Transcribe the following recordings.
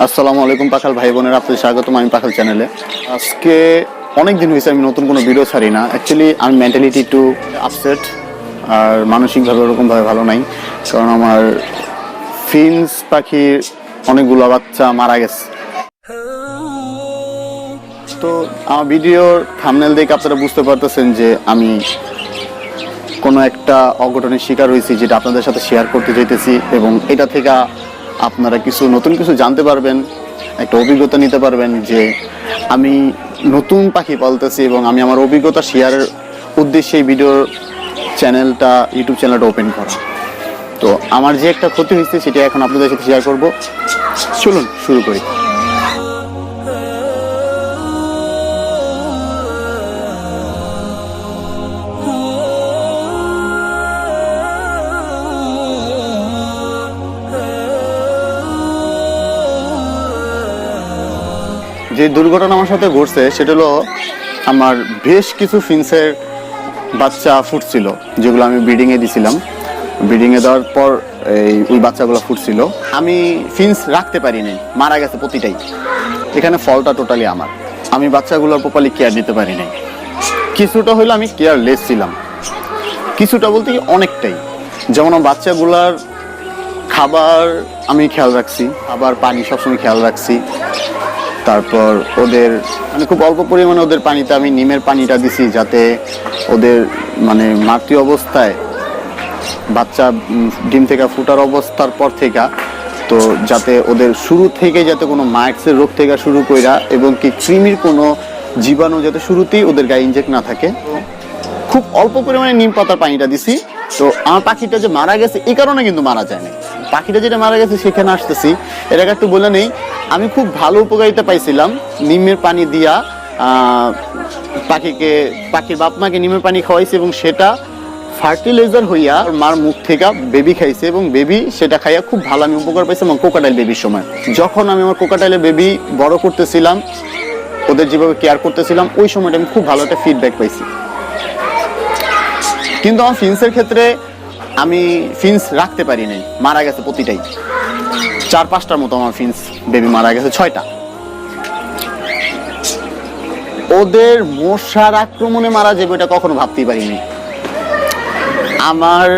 আসসালামু আলাইকুম পাখাল ভাই বোনেরা, আপনাদের স্বাগতম আমি পাখাল চ্যানেলে। আজকে অনেক দিন হয়েছে আমি নতুন কোনো ভিডিও ছাড়ি না। অ্যাকচুয়ালি আমি মেন্টালিটি একটু আপসেট আর মানসিকভাবে ওরকমভাবে ভালো নাই, কারণ আমার ফিন্স পাখির অনেকগুলো বাচ্চা মারা গেছে। তো আমার ভিডিওর থামনেল দেখে আপনারা বুঝতে পারতেছেন যে আমি কোনো একটা অঘটনের শিকার হয়েছি, যেটা আপনাদের সাথে শেয়ার করতে চাইতেছি, এবং এটা থেকে আপনারা কিছু নতুন কিছু জানতে পারবেন, একটা অভিজ্ঞতা নিতে পারবেন যে আমি নতুন পাখি পালতেছি এবং আমি আমার অভিজ্ঞতা শেয়ারের উদ্দেশ্যে এই ভিডিওর চ্যানেলটা ইউটিউব চ্যানেলটা ওপেন করা। তো আমার যে একটা ক্ষতি হয়েছে, সেটা এখন আপনাদের সাথে শেয়ার করব। চলুন, শুরু করি। যে দুর্ঘটনা আমার সাথে ঘটছে, সেটা হলো আমার বেশ কিছু ফিন্সের বাচ্চা ফুটছিল, যেগুলো আমি ব্রিডিংয়ে দিছিলাম। ব্রিডিংয়ে দেওয়ার পর এই, ওই বাচ্চাগুলো ফুটছিল। আমি ফিন্স রাখতে পারিনি, মারা গেছে প্রতিটাই। এখানে ফলটা টোটালি আমার। আমি বাচ্চাগুলোর প্রপারলি কেয়ার দিতে পারি নাই কিছুটা হইল আমি কেয়ারলেস ছিলাম। কিছুটা বলতে কি অনেকটাই। যেমন আমার বাচ্চাগুলার খাবার আমি খেয়াল রাখছি আবার পানি সবসময় খেয়াল রাখছি। তারপর ওদের মানে খুব অল্প পরিমাণে ওদের পানিতে আমি নিমের পানিটা দিছি যাতে ওদের মানে মাতৃ অবস্থায় বাচ্চা ডিম থেকে ফুটার অবস্থার পর থেকে, তো যাতে ওদের শুরু থেকে যাতে কোনো মাইক্সের রোগ থেকে শুরু কইরা এবং কি কৃমির কোনো জীবাণু যাতে শুরুতেই ওদের গায়ে ইনজেক্ট না থাকে। খুব অল্প পরিমাণে নিম পাতার পানিটা দিছি। তো আমার পাখিটা যে মারা গেছে, এই কারণে কিন্তু মারা যায় না পাখিটা যেটা মারা গেছে সেখানে আসতেছি। এটাকে একটু বলে নেই, আমি খুব ভালো উপকারিতা পাইছিলাম নিমের পানি দিয়া পাখিকে, পাখির বাপ মাকে নিমের পানি খাওয়াইছি এবং সেটা ফার্টিলাইজার হইয়া মার মুখ থেকে বেবি খাইছে এবং বেবি সেটা খাইয়া খুব ভালো আমি উপকার পাইছি আমার কোকাটাইল বেবির সময়। যখন আমি আমার কোকাটাইলের বেবি বড় করতেছিলাম, ওদের যেভাবে কেয়ার করতেছিলাম, ওই সময়টা আমি খুব ভালো একটা ফিডব্যাক পাইছি। কিন্তু আমার ফিন্সের ক্ষেত্রে আমি ফিন্স রাখতে পারি নাই মারা গেছে প্রতিটাই। চার, পাঁচটার মতো আমার ফিন্স বেবি মারা গেছে, ছয়টা। ওদের মশার আক্রমণে মারা যাবে এটা কখনো ভাবতেই পারিনি। আমার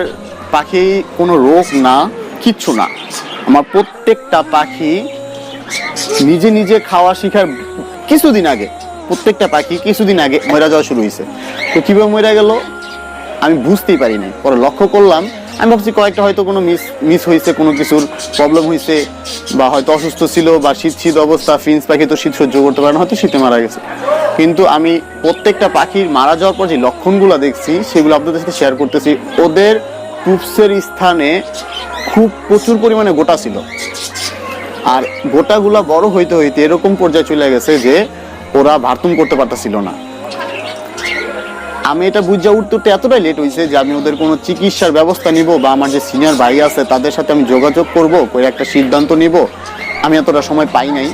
পাখি কোনো রোগ না, কিচ্ছু না। আমার প্রত্যেকটা পাখি নিজে নিজে খাওয়া শিখার কিছুদিন আগে, প্রত্যেকটা পাখি কিছুদিন আগে মরা যাওয়া শুরু হয়েছে। তো কীভাবে মরে গেল? আমি বুঝতেই পারি নাই পরে লক্ষ্য করলাম, আমি ভাবছি কয়েকটা হয়তো কোনো মিস মিস হয়েছে, কোনো কিছুর প্রবলেম হয়েছে, বা হয়তো অসুস্থ ছিল, বা শীত শীত অবস্থা ফিন্স পাখি তো শীত সহ্য করতে পারে না, হয়তো শীতে মারা গেছে। কিন্তু আমি প্রত্যেকটা পাখির মারা যাওয়ার পর যে লক্ষণগুলো দেখছি, সেগুলো আপনাদের সাথে শেয়ার করতেছি। ওদের টুপসের স্থানে খুব প্রচুর পরিমাণে গোটা ছিল। আর গোটাগুলা বড় হইতে হইতে এরকম পর্যায়ে চলে গেছে যে ওরা ভারতুম করতে পারতেছিল না। আমি এটা বুঝা উঠতে এতটাই লেট হয়েছে যে আমি ওদের কোনো চিকিৎসার ব্যবস্থা নিব বা আমার যে সিনিয়র ভাই আছে তাদের সাথে আমি যোগাযোগ করব, করে একটা সিদ্ধান্ত নিব। আমি এতটা সময় পাই নাই।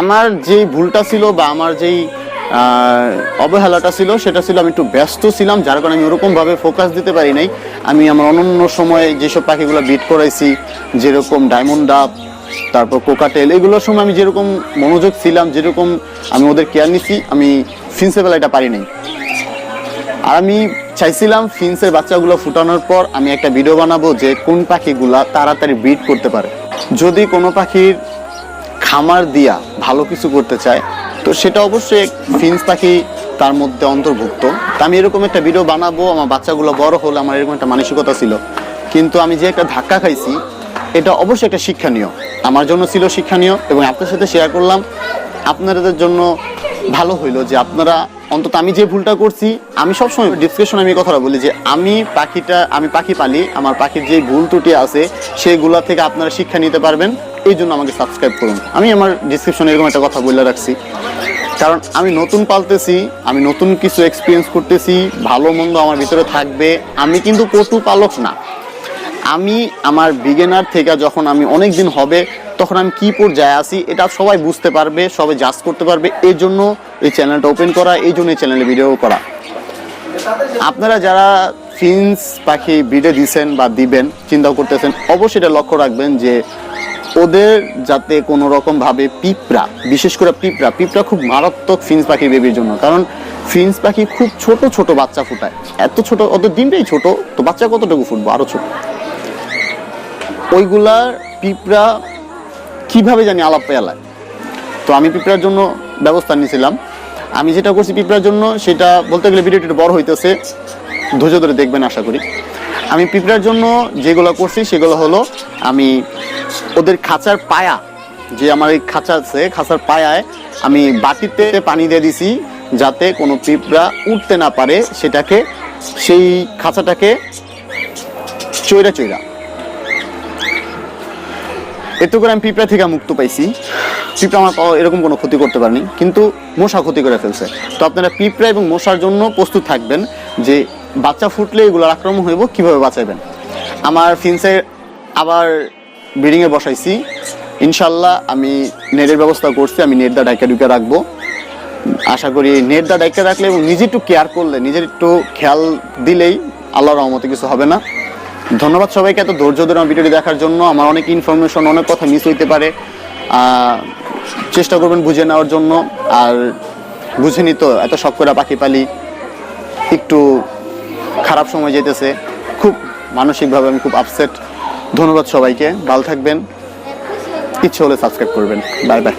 আমার যেই ভুলটা ছিল বা আমার যেই অবহেলাটা ছিল, সেটা ছিল আমি একটু ব্যস্ত ছিলাম, যার কারণে আমি ওরকমভাবে ফোকাস দিতে পারি নাই। আমি আমার অনন্য সময়ে যেসব পাখিগুলো বিট করাইছি, যেরকম ডায়মন্ড ডাব তারপর কোকাটেল এগুলোর সময় আমি যেরকম মনোযোগ ছিলাম, যেরকম আমি ওদের কেয়ার নিছি, আমি ফিন্সেবেলা এটা পারি নাই। আর আমি চাইছিলাম ফিন্সের বাচ্চাগুলো ফুটানোর পর আমি একটা ভিডিও বানাবো যে কোন পাখিগুলা তাড়াতাড়ি ব্রিড করতে পারে। যদি কোনো পাখির খামার দিয়া ভালো কিছু করতে চায়, তো সেটা অবশ্যই ফিন্স পাখি তার মধ্যে অন্তর্ভুক্ত। তা আমি এরকম একটা ভিডিও বানাবো, আমার বাচ্চাগুলো বড় হলে আমার এরকম একটা মানসিকতা ছিল। কিন্তু আমি যে একটা ধাক্কা খাইছি, এটা অবশ্যই একটা শিক্ষণীয়। আমার জন্য ছিল শিক্ষণীয় এবং আপনার সাথে শেয়ার করলাম। আপনাদের জন্য ভালো হইল যে আপনারা অন্তত আমি যে ভুলটা করছি, আমি সবসময় ডিসকাশন আমি কথাটা বলি যে আমি পাখিটা, আমি পাখি পালি, আমার পাখির যে ভুল ত্রুটি আছে, সেগুলা থেকে আপনারা শিক্ষা নিতে পারবেন, এই জন্য আমাকে সাবস্ক্রাইব করুন। আমি আমার ডিসক্রিপশনে এরকম একটা কথা বলে রাখছি। কারণ আমি নতুন পালতেছি, আমি নতুন কিছু এক্সপিরিয়েন্স করতেছি, ভালো মন্দ আমার ভিতরে থাকবে, আমি কিন্তু পশু পালক না। আমি আমার বিগেনার থেকে যখন আমি অনেক দিন হবে, তখন আমি কি পর্যায়ে আসি এটা সবাই বুঝতে পারবে, সবাই জাজ করতে পারবে। এই জন্য এই চ্যানেলটা ওপেন করা, এই জন্য এই চ্যানেলে ভিডিও করা। আপনারা যারা ফিন্স পাখি বিডে দিছেন বা দিবেন চিন্তা করতেছেন, অবশ্যই এটা লক্ষ্য রাখবেন যে ওদের যাতে কোনো রকম ভাবে পিঁপড়া, বিশেষ করে পিঁপড়া পিঁপড়া খুব মারাত্মক ফিন্স পাখি বেবির জন্য। কারণ ফিন্স পাখি খুব ছোট ছোট বাচ্চা ফুটায়। এত ছোট, ওদের দিনটাই ছোট, তো বাচ্চা কতটুকু ফুটবো? আরও ছোট। ওইগুলার পিঁপড়া কীভাবে জানি আলাপ পেয়ালায় তো আমি পিঁপড়ার জন্য ব্যবস্থা নিয়েছিলাম। আমি যেটা করছি পিঁপড়ার জন্য, সেটা বলতে গেলে ভিডিওটি বড় হইতেছে। ধৈর্য ধরে দেখবেন, আশা করি। আমি পিঁপড়ার জন্য যেগুলো করছি, সেগুলো হলো আমি ওদের খাঁচার পায়া, যে আমার এই খাঁচা আছে, খাঁচার পায়ায় আমি বাটিতে পানি দিয়ে দিছি, যাতে কোনো পিঁপড়া উঠতে না পারে, সেটাকে সেই খাঁচাটাকে চৈরা চৈরা এতে করে আমি পিঁপড়া থেকে মুক্ত পাইছি। পিঁপড়া আমার এরকম কোনো ক্ষতি করতে পারেনি, কিন্তু মশা ক্ষতি করে ফেলছে। তো আপনারা পিঁপড়া এবং মশার জন্য প্রস্তুত থাকবেন যে বাচ্চা ফুটলে এগুলোর আক্রমণ হইব, কীভাবে বাঁচাবেন আমার ফিন্সে আবার ব্রিডিংয়ে বসাইছি। ইনশাল্লাহ আমি নেটের ব্যবস্থা করছি, আমি নেট দা ডাইকা ডুকে রাখব। আশা করি নেট দা ডাইকা রাখলে এবং নিজে একটু কেয়ার করলে, নিজের একটু খেয়াল দিলেই আল্লাহর রহমতে কিছু হবে না। ধন্যবাদ সবাইকে এত ধৈর্য ধরে আমার ভিডিওটি দেখার জন্য। আমার অনেক ইনফরমেশন অনেক কথা মিস হইতে পারে। চেষ্টা করবেন বুঝে নেওয়ার জন্য। আর বুঝেনি তো, এত শখ করে পাখি পালি, একটু খারাপ সময় যেতেছে। খুব মানসিকভাবে আমি খুব আপসেট ধন্যবাদ সবাইকে, ভালো থাকবেন। ইচ্ছে হলে সাবস্ক্রাইব করবেন। Bye bye